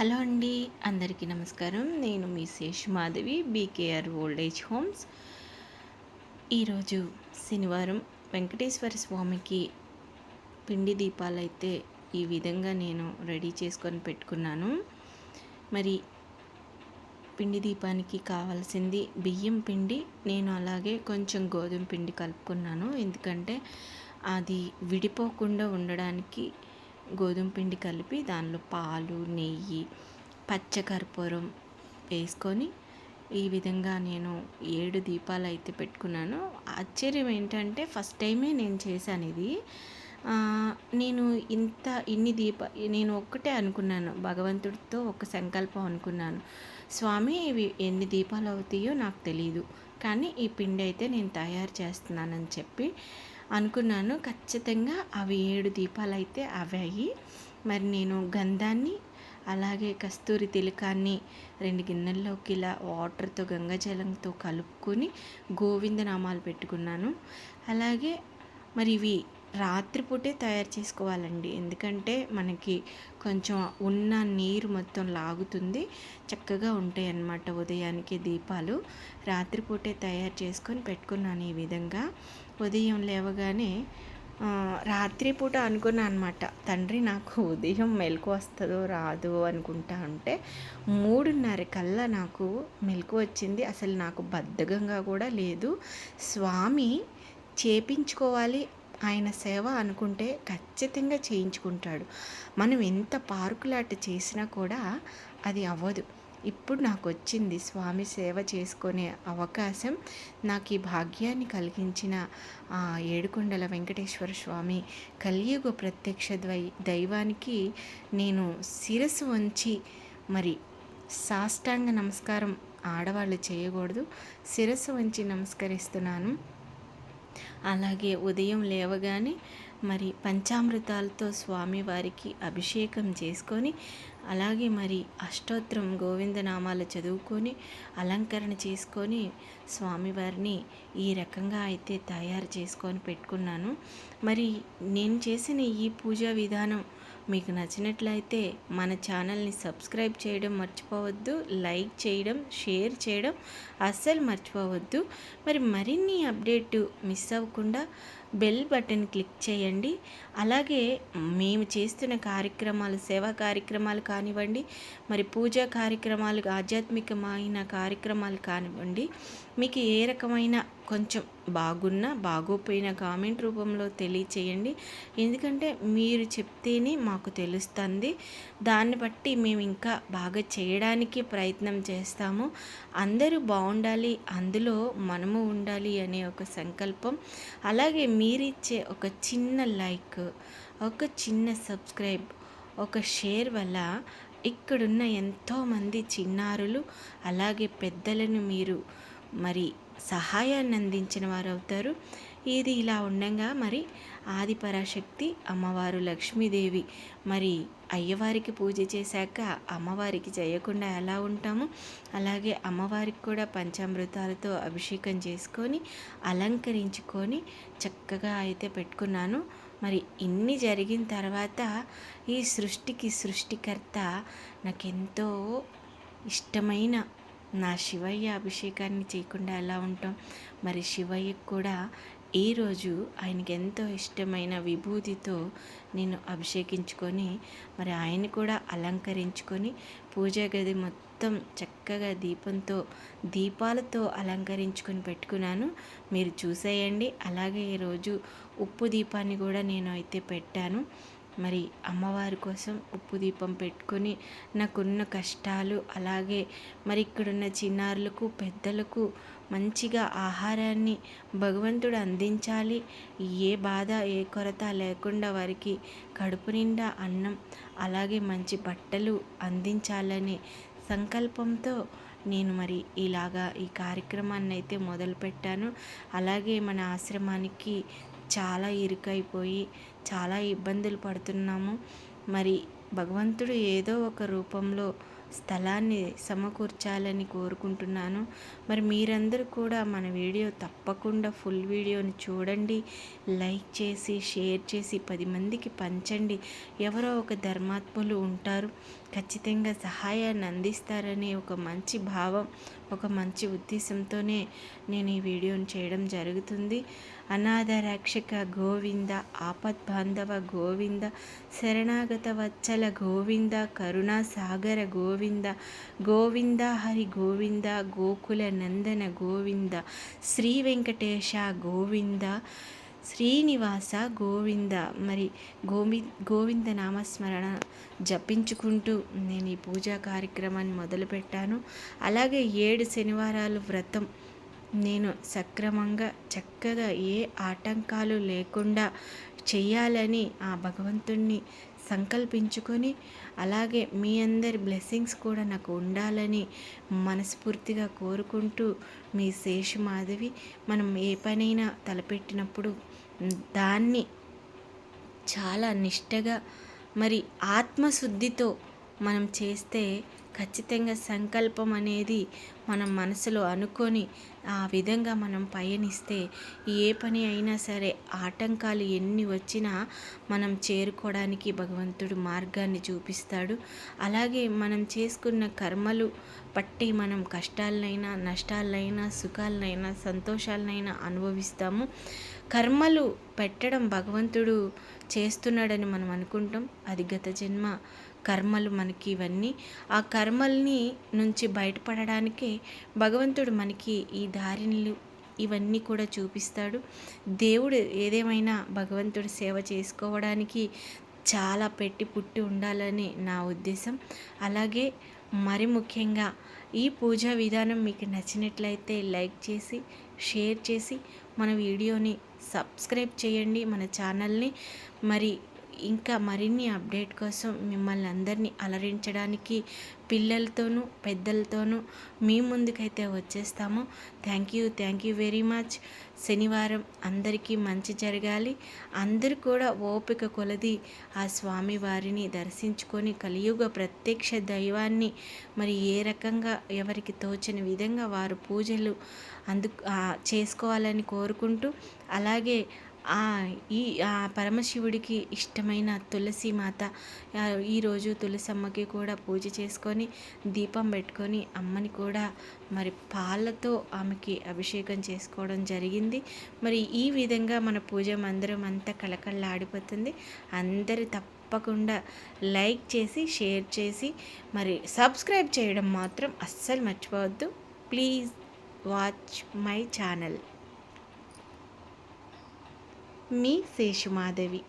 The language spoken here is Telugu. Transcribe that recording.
హలో అండి అందరికీ నమస్కారం. నేను మీ Seshamadhavi Madhavi BKR age homes. ఈరోజు శనివారం వెంకటేశ్వర స్వామికి పిండి దీపాలైతే ఈ విధంగా నేను రెడీ చేసుకొని పెట్టుకున్నాను. మరి పిండి దీపానికి కావాల్సింది బియ్యం పిండి నేను అలాగే కొంచెం గోధుమ పిండి కలుపుకున్నాను. ఎందుకంటే అది విడిపోకుండా ఉండడానికి గోధుమ పిండి కలిపి దానిలో పాలు నెయ్యి పచ్చకర్పూరం వేసుకొని ఈ విధంగా నేను ఏడు దీపాలు అయితే పెట్టుకున్నాను. ఆశ్చర్యం ఏంటంటే ఫస్ట్ టైమే నేను చేశాను ఇది. నేను ఇంత ఇన్ని దీప నేను ఒక్కటే అనుకున్నాను. భగవంతుడితో ఒక సంకల్పం అనుకున్నాను. స్వామి ఇవి ఎన్ని దీపాలు అవుతాయో నాకు తెలియదు కానీ ఈ పిండి అయితే నేను తయారు చేస్తున్నానని చెప్పి అనుకున్నాను. ఖచ్చితంగా అవి ఏడు దీపాలు అయితే అయ్యాయి మరి నేను గంధాన్ని అలాగే కస్తూరి తిలకాన్ని రెండు గిన్నెల్లోకి ఇలా వాటర్తో గంగాజలంతో కలుపుకొని గోవిందనామాలు పెట్టుకున్నాను. అలాగే మరి ఇవి రాత్రిపూటే తయారు చేసుకోవాలండి. ఎందుకంటే మనకి కొంచెం ఉన్న నీరు మొత్తం లాగుతుంది. చక్కగా ఉంటాయి అన్నమాట ఉదయానికి దీపాలు. రాత్రిపూటే తయారు చేసుకొని పెట్టుకున్నాను ఈ విధంగా. ఉదయం లేవగానే రాత్రిపూట అనుకున్నా అనమాట తండ్రి నాకు ఉదయం మెలకు వస్తుందో రాదో అనుకుంటా ఉంటే మూడున్నర కల్లా నాకు మెలకు వచ్చింది. అసలు నాకు బద్ధకంగా కూడా లేదు. స్వామి చేపించుకోవాలి. ఆయన సేవ అనుకుంటే ఖచ్చితంగా చేయించుకుంటాడు. మనం ఎంత పార్కులాట చేసినా కూడా అది అవ్వదు. ఇప్పుడు నాకు వచ్చింది స్వామి సేవ చేసుకునే అవకాశం. నాకు ఈ భాగ్యాన్ని కలిగించిన ఆ ఏడుకొండల వెంకటేశ్వర స్వామి కలియుగ ప్రత్యక్ష ద్వై దైవానికి నేను శిరస్సు వంచి మరి సాష్టాంగ నమస్కారం ఆడవాళ్ళు చేయకూడదు. శిరస్సు వంచి నమస్కరిస్తున్నాను. అలాగే ఉదయం లేవగానే మరి పంచామృతాలతో స్వామివారికి అభిషేకం చేసుకొని అలాగే మరి అష్టోత్తరం గోవిందనామాలు చదువుకొని అలంకరణ చేసుకొని స్వామివారిని ఈ రకంగా అయితే తయారు చేసుకొని పెట్టుకున్నాను. మరి నేను చేసిన ఈ పూజా విధానం మీకు నచ్చినట్లయితే మన ఛానల్ని సబ్స్క్రైబ్ చేయడం మర్చిపోవద్దు లైక్ చేయడం షేర్ చేయడం అస్సలు మర్చిపోవద్దు. మరి మరిన్ని అప్డేట్ మిస్ అవ్వకుండా బెల్ బటన్ క్లిక్ చేయండి. అలాగే మేము చేస్తున్న కార్యక్రమాలు సేవా కార్యక్రమాలు కానివ్వండి మరి పూజా కార్యక్రమాలు ఆధ్యాత్మికమైన కార్యక్రమాలు కానివ్వండి మీకు ఏ రకమైన కొంచెం బాగున్నా బాగోపోయిన కామెంట్ రూపంలో తెలియచేయండి. ఎందుకంటే మీరు చెప్తేనే మాకు తెలుస్తుంది. దాన్ని బట్టి మేము ఇంకా బాగా చేయడానికి ప్రయత్నం చేస్తాము. అందరూ బాగుండాలి అందులో మనము ఉండాలి అనే ఒక సంకల్పం. అలాగే మీరిచ్చే ఒక చిన్న లైక్ ఒక చిన్న సబ్స్క్రైబ్ ఒక షేర్ వల్ల ఇక్కడున్న ఎంతోమంది చిన్నారులు అలాగే పెద్దలను మీరు మరి సహాయాన్ని అందించిన వారు అవుతారు ఇది ఇలా ఉండగా మరి ఆదిపరాశక్తి అమ్మవారు లక్ష్మీదేవి. మరి అయ్యవారికి పూజ చేశాక అమ్మవారికి చేయకుండా ఎలా ఉంటాము? అలాగే అమ్మవారికి కూడా పంచామృతాలతో అభిషేకం చేసుకొని అలంకరించుకొని చక్కగా అయితే పెట్టుకున్నాను. మరి ఇన్ని జరిగిన తర్వాత ఈ సృష్టికి సృష్టికర్త నాకెంతో ఇష్టమైన నా శివయ్య అభిషేకాన్ని చేయకుండా ఎలా ఉంటాం? మరి శివయ్యకు కూడా ఈరోజు ఆయనకి ఎంతో ఇష్టమైన విభూతితో నేను అభిషేకించుకొని మరి ఆయన కూడా అలంకరించుకొని పూజా గది మొత్తం చక్కగా దీపంతో దీపాలతో అలంకరించుకొని పెట్టుకున్నాను. మీరు చూసేయండి. అలాగే ఈరోజు ఉప్పు దీపాన్ని కూడా నేను అయితే పెట్టాను. మరి అమ్మవారి కోసం ఉప్పు దీపం పెట్టుకొని నాకున్న కష్టాలు అలాగే మరి ఇక్కడున్న చిన్నారులకు పెద్దలకు మంచిగా ఆహారాన్ని భగవంతుడు అందించాలి. ఏ బాధ ఏ కొరత లేకుండా వారికి కడుపు నిండా అన్నం అలాగే మంచి బట్టలు అందించాలనే సంకల్పంతో నేను మరి ఇలాగా ఈ కార్యక్రమాన్ని అయితే మొదలుపెట్టాను. అలాగే మన ఆశ్రమానికి చాలా ఇరుకైపోయి చాలా ఇబ్బందులు పడుతున్నాము. మరి భగవంతుడు ఏదో ఒక రూపంలో స్థలాన్ని సమకూర్చాలని కోరుకుంటున్నాను. మరి మీరందరూ కూడా మన వీడియో తప్పకుండా ఫుల్ వీడియోని చూడండి లైక్ చేసి షేర్ చేసి పది మందికి పంచండి. ఎవరో ఒక ధర్మాత్ములు ఉంటారు. ఖచ్చితంగా సహాయాన్ని అందిస్తారనే ఒక మంచి భావం ఒక మంచి ఉద్దేశంతోనే నేను ఈ వీడియోని చేయడం జరుగుతుంది. అనాథ రక్షక గోవింద ఆపద్బాంధవ గోవింద శరణాగత వచ్చల గోవింద కరుణా సాగర గోవింద గోవింద హరి గోవింద గోకుల నందన గోవింద శ్రీ వెంకటేశ గోవింద శ్రీనివాస గోవింద. మరి గోవి గోవింద నామస్మరణ జపించుకుంటూ నేను ఈ పూజా కార్యక్రమాన్ని మొదలుపెట్టాను. అలాగే ఏడు శనివారాలు వ్రతం. నేను సక్రమంగా చక్కగా ఏ ఆటంకాలు లేకుండా చెయ్యాలని ఆ భగవంతుణ్ణి సంకల్పించుకొని అలాగే మీ అందరి బ్లెస్సింగ్స్ కూడా నాకు ఉండాలని మనస్ఫూర్తిగా కోరుకుంటూ మీ శేషమాధవి మనం ఏ పనైనా తలపెట్టినప్పుడు దాన్ని చాలా నిష్టగా మరి ఆత్మశుద్ధితో మనం చేస్తే ఖచ్చితంగా సంకల్పం అనేది మనం మనసులో అనుకొని ఆ విధంగా మనం పయనిస్తే ఏ పని అయినా సరే ఆటంకాలు ఎన్ని వచ్చినా మనం చేరుకోవడానికి భగవంతుడు మార్గాన్ని చూపిస్తాడు. అలాగే మనం చేసుకున్న కర్మలు పట్టి మనం కష్టాలనైనా నష్టాలనైనా సుఖాలనైనా సంతోషాలనైనా అనుభవిస్తాము. కర్మలు పెట్టడం భగవంతుడు చేస్తున్నాడని మనం అనుకుంటాం. అది గత జన్మ కర్మలు మనకి ఇవన్నీ. ఆ కర్మల్ని నుంచి బయటపడడానికి భగవంతుడు మనకి ఈ దారిని ఇవన్నీ కూడా చూపిస్తాడు. దేవుడు ఏదేమైనా భగవంతుడు సేవ చేసుకోవడానికి చాలా పెట్టి పుట్టి ఉండాలని నా ఉద్దేశం. అలాగే మరి ముఖ్యంగా ఈ పూజా విధానం మీకు నచ్చినట్లయితే లైక్ చేసి షేర్ చేసి మన వీడియోని సబ్స్క్రైబ్ చేయండి మన ఛానల్ని. మరి ఇంకా మరిన్ని అప్డేట్ కోసం మిమ్మల్ని అందరినీ అలరించడానికి పిల్లలతోనూ పెద్దలతోనూ మీ ముందుకైతే వచ్చేస్తాము. Thank you thank you very much శనివారం అందరికీ మంచి జరగాలి. అందరూ కూడా ఓపిక కొలది ఆ స్వామి వారిని దర్శించుకొని కలియుగ ప్రత్యక్ష దైవాన్ని మరి ఏ రకంగా ఎవరికి తోచిన విధంగా వారు పూజలు అందు చేసుకోవాలని కోరుకుంటూ అలాగే ఈ ఆ పరమశివుడికి ఇష్టమైన తులసి మాత ఈరోజు తులసమ్మకి కూడా పూజ చేసుకొని దీపం పెట్టుకొని అమ్మని కూడా మరి పాలతో ఆమెకి అభిషేకం చేసుకోవడం జరిగింది. మరి ఈ విధంగా మన పూజ మందిరం అంతా కళకళలాడిపోతుంది. అందరు తప్పకుండా లైక్ చేసి షేర్ చేసి మరి సబ్స్క్రైబ్ చేయడం మాత్రం అస్సలు మర్చిపోవద్దు. Please watch my channel. Me శేషుమాధవి